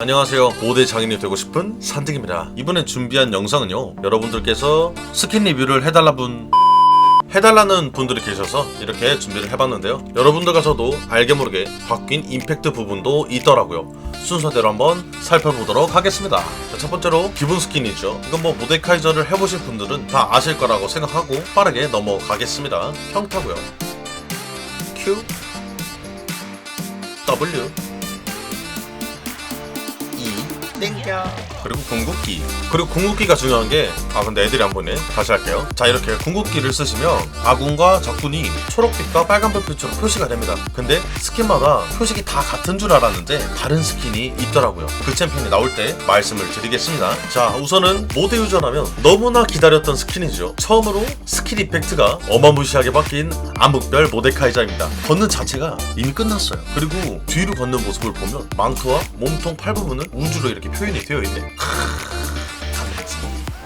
안녕하세요. 모대 장인이 되고 싶은 산득입니다. 이번에 준비한 영상은요. 여러분들께서 스킨 리뷰를 해달라 분 해달라는 분들이 계셔서 이렇게 준비를 해봤는데요. 여러분들과저도 알게 모르게 바뀐 임팩트 부분도 있더라고요. 순서대로 한번 살펴보도록 하겠습니다. 자, 첫 번째로 기본 스킨이죠. 이건 뭐 모데카이저를 해보신 분들은 다 아실 거라고 생각하고 빠르게 넘어가겠습니다. 평타고요. Q W E 땡겨 그리고 궁극기. 그리고 궁극기가 중요한 게 아 근데 애들이 안 보네 다시 할게요. 자 이렇게 궁극기를 쓰시면 아군과 적군이 초록빛과 빨간 불 빛으로 표시가 됩니다. 근데 스킨마다 표식이 다 같은 줄 알았는데 다른 스킨이 있더라고요. 그 챔피언이 나올 때 말씀을 드리겠습니다. 자 우선은 모드 유저라면 너무나 기다렸던 스킨이죠. 처음으로 스킬 이펙트가 어마무시하게 바뀐 암흑별 모데카이저입니다. 걷는 자체가 이미 끝났어요. 그리고 뒤로 걷는 모습을 보면 망토와 몸통 팔 부분은 우주로 이렇게 표현이 되어 있네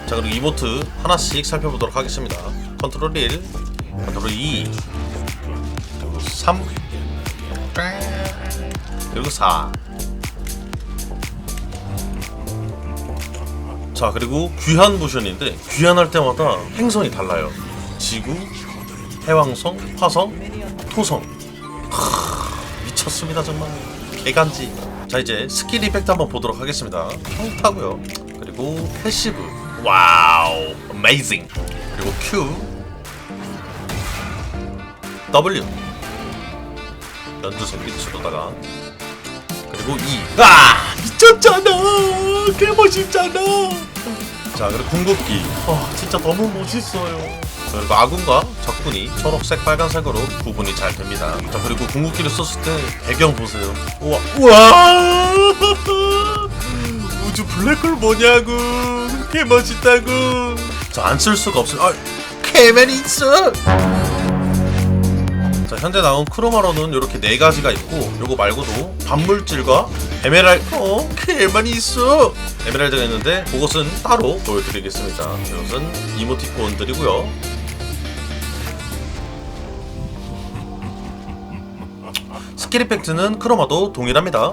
자 그리고 이모트 하나씩 살펴보도록 하겠습니다. 컨트롤 1 컨트롤 2 그리고 3 그리고 4자 그리고 귀한 모션인데 귀환할 때마다 행성이 달라요. 지구, 해왕성, 화성, 토성. 크, 미쳤습니다 정말. 개간지 자 이제 스킬 이펙트 한번 보도록 하겠습니다. 평타고요. 그리고 패시브. 와우 어메이징 그리고 Q. W. 연두색 빛으로다가. 그리고 E. 아 미쳤잖아. 개 멋있잖아. 자 그리고 궁극기. 와 진짜 너무 멋있어요. 자, 그리고 아군과 적군이 초록색 빨간색으로 구분이 잘 됩니다. 자 그리고 궁극기를 썼을 때 배경 보세요. 우와 우와! 우주 블랙홀 뭐냐고! 개 멋있다고! 자안 쓸 수가 없어요. 아 개맨이 있어 자 현재 나온 크로마로는 이렇게 네 가지가 있고 요거 말고도 반물질과 에메랄 어? 개만이 있어 에메랄드가 있는데 그것은 따로 보여드리겠습니다. 이것은 이모티콘들이고요 스킬 이펙트는 크로마도 동일합니다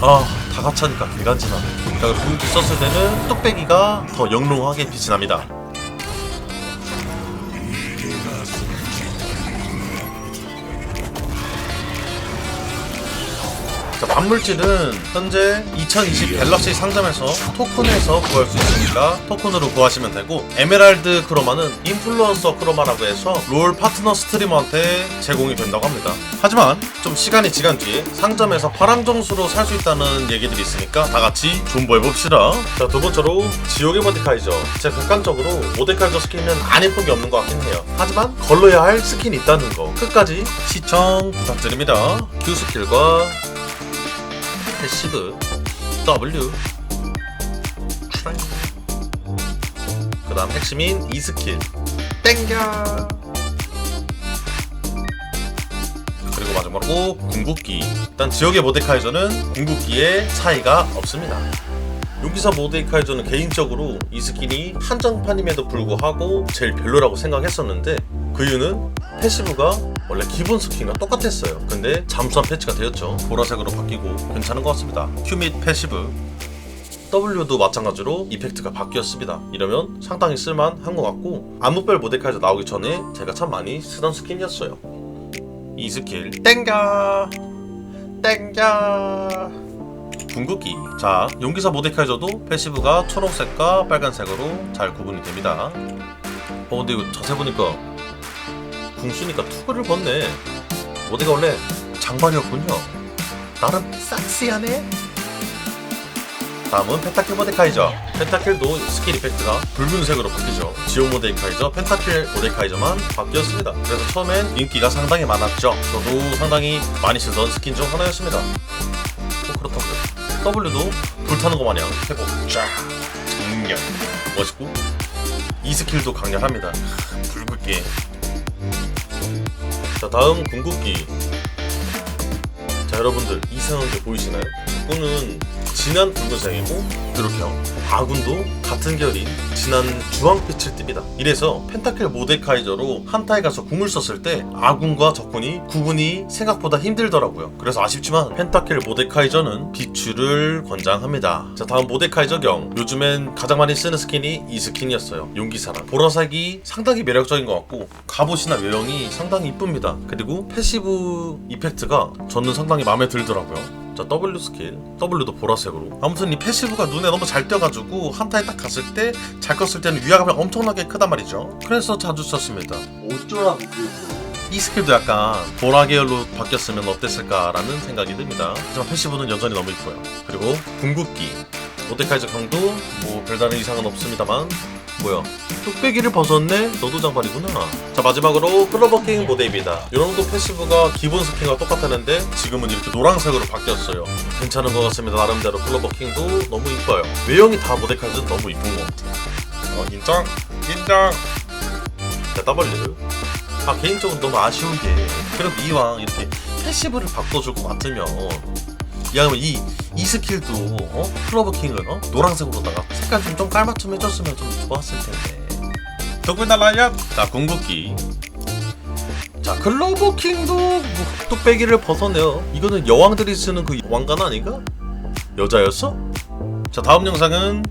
아, 다 같이 하니까 개간지나. 자, 그리고 궁극기 썼을 때는 뚝배기가 더 영롱하게 빛이 납니다. 자, 반물질은 현재 2020 갤럭시 상점에서 토큰에서 구할 수 있으니까 토큰으로 구하시면 되고 에메랄드 크로마는 인플루언서 크로마라고 해서 롤 파트너 스트리머한테 제공이 된다고 합니다. 하지만 좀 시간이 지난 뒤에 상점에서 파랑정수로 살 수 있다는 얘기들이 있으니까 다 같이 존버해봅시다. 자, 두 번째로 지옥의 모데카이저. 제 객관적으로 모데카이저 스킨은 안 예쁜 게 없는 것 같긴 해요. 하지만 걸러야 할 스킨이 있다는 거. 끝까지 시청 부탁드립니다. Q 스킬과 패시브. W. 그 다음 핵심인 이 스킬. 땡겨. 그리고 마지막으로 궁극기. 일단 지역의 모데카이저는 궁극기에 차이가 없습니다. 용기사 모데카이저는 개인적으로 이 스킨이 한정판임에도 불구하고 제일 별로라고 생각했었는데 그 이유는 패시브가 원래 기본 스킨과 똑같았어요. 근데 잠수한 패치가 되었죠. 보라색으로 바뀌고 괜찮은 것 같습니다. Q 및 패시브 W도 마찬가지로 이펙트가 바뀌었습니다. 이러면 상당히 쓸만한 것 같고 암흑별 모데카이저 나오기 전에 제가 참 많이 쓰던 스킨이었어요. 이 스킬 땡겨 땡겨 궁극기 자 용기사 모데카이저도 패시브가 초록색과 빨간색으로 잘 구분이 됩니다. 어 근데 이거 자세히 보니까 궁 쓰니까 투구를 벗네. 모데가 원래 장발이었군요. 나름 싹시하네. 다음은 펜타킬 모데카이저. 펜타킬도 스킬 이펙트가 붉은색으로 바뀌죠. 지오 모데카이저, 펜타킬 모데카이저만 바뀌었습니다. 그래서 처음엔 인기가 상당히 많았죠. 저도 상당히 많이 쓰던 스킨 중 하나였습니다. 어, 그렇다고요. W도 불타는 것 마냥 회복 쫙 정렬 멋있고 이 스킬도 강렬합니다. 붉게 자 다음 궁극기 자 여러분들 이상한 게 보이시나요? 자꾸는 진한 붉은색이고 이렇게요. 아군도 같은 결인 진한 주황빛을 띱니다. 이래서 펜타클 모데카이저로 한타에 가서 궁을 썼을 때 아군과 적군이 구분이 생각보다 힘들더라고요. 그래서 아쉽지만 펜타클 모데카이저는 비추를 권장합니다. 자 다음 모데카이저 경 요즘엔 가장 많이 쓰는 스킨이 이 스킨이었어요. 용기사랑 보라색이 상당히 매력적인 것 같고 갑옷이나 외형이 상당히 이쁩니다. 그리고 패시브 이펙트가 저는 상당히 마음에 들더라고요. 자 W 스킬 W도 보라색으로. 아무튼 이 패시브가 눈에 너무 잘 띄어가지고 한타에 딱 갔을 때잘 껐을 때는 위화감이 엄청나게 크단 말이죠. 그래서 자주 썼습니다. 어쩌라고 이 스킬도 약간 보라 계열로 바뀌었으면 어땠을까라는 생각이 듭니다. 하지만 패시브는 여전히 너무 이뻐요. 그리고 궁극기. 모데카이저 강도 뭐 별다른 이상은 없습니다만 뭐야? 뚝배기를 벗었네? 너도 장발이구나. 자 마지막으로 클로버킹 모델입니다. 이런도 패시브가 기본 스킨과 똑같았는데 지금은 이렇게 노란색으로 바뀌었어요. 괜찮은 것 같습니다. 나름대로 클로버킹도 너무 이뻐요. 외형이 다 모데카이저 너무 이쁜 것 같아요. 어 인정. 인정. 자 W 아 개인적으로 너무 아쉬운 게 그럼 이왕 이렇게 패시브를 바꿔줄 것 같으면 야, 이, 이 스킬도, 어? 클로버킹을, 어? 노란색으로다가 색깔 좀, 좀 깔맞춤 해줬으면 좀 좋았을 텐데. 더구나 라이언! 자, 궁극기. 자, 클로버킹도 뭐, 뚝배기를 벗어내요. 이거는 여왕들이 쓰는 그 왕관 아닌가? 여자였어? 자, 다음 영상은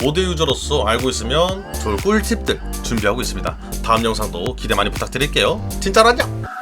모드 유저로서 알고 있으면 좋을 꿀팁들 준비하고 있습니다. 다음 영상도 기대 많이 부탁드릴게요. 안녕!